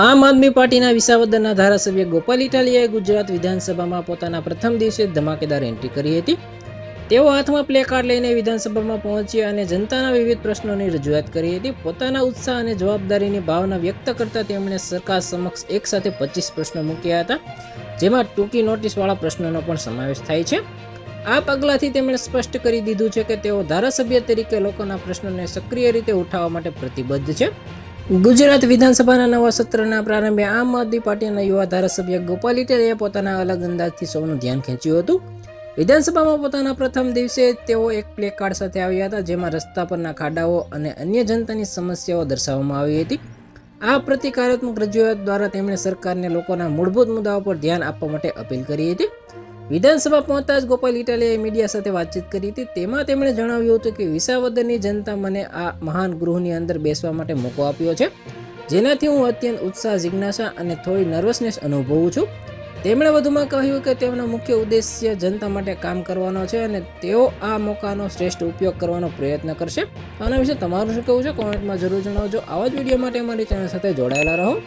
આમ આદમી પાર્ટીના વિસાવદરના ધારાસભ્ય ગોપાલ ઇટાલિયાએ ગુજરાત વિધાનસભામાં પોતાના પ્રથમ દિવસે ધમાકેદાર એન્ટ્રી કરી હતી. તેઓ હાથમાં પ્લે કાર્ડ લઈને વિધાનસભામાં પહોંચ્યા અને જનતાના વિવિધ પ્રશ્નોની રજૂઆત કરી હતી. પોતાના ઉત્સાહ અને જવાબદારીની ભાવના વ્યક્ત કરતા તેમણે સરકાર સમક્ષ એકસાથે પચીસ પ્રશ્નો મૂક્યા હતા, જેમાં ટૂંકી નોટિસવાળા પ્રશ્નોનો પણ સમાવેશ થાય છે. આ પગલાંથી તેમણે સ્પષ્ટ કરી દીધું છે કે તેઓ ધારાસભ્ય તરીકે લોકોના પ્રશ્નોને સક્રિય રીતે ઉઠાવવા માટે પ્રતિબદ્ધ છે. ગુજરાત વિધાનસભાના નવા સત્રના પ્રારંભે આમ આદમી પાર્ટીના યુવા ધારાસભ્ય ગોપાલ ઇટેલીએ પોતાના અલગ અંદાજથી સૌનું ધ્યાન ખેંચ્યું હતું. વિધાનસભામાં પોતાના પ્રથમ દિવસે તેઓ એક પ્લે કાર્ડ સાથે આવ્યા હતા, જેમાં રસ્તા પરના ખાડાઓ અને અન્ય જનતાની સમસ્યાઓ દર્શાવવામાં આવી હતી. આ પ્રતિકારાત્મક રજૂઆત દ્વારા તેમણે સરકારને લોકોના મૂળભૂત મુદ્દાઓ પર ધ્યાન આપવા માટે અપીલ કરી હતી. વિધાનસભા પહોંચતા જ ગોપાલ ઇટાલિયાએ મીડિયા સાથે વાતચીત કરી હતી. તેમાં તેમણે જણાવ્યું હતું કે વિસાવદરની જનતા મને આ મહાન ગૃહની અંદર બેસવા માટે મોકો આપ્યો છે, જેનાથી હું અત્યંત ઉત્સાહ, જિજ્ઞાસા અને થોડી નર્વસનેસ અનુભવું છું. તેમણે વધુમાં કહ્યું કે તેમનો મુખ્ય ઉદ્દેશ્ય જનતા માટે કામ કરવાનો છે અને તેઓ આ મોકાનો શ્રેષ્ઠ ઉપયોગ કરવાનો પ્રયત્ન કરશે. આના વિશે તમારું શું કહેવું છે? કોમેન્ટમાં જરૂર જણાવજો. આવા જ વીડિયો માટે અમારી ચેનલ સાથે જોડાયેલા રહો.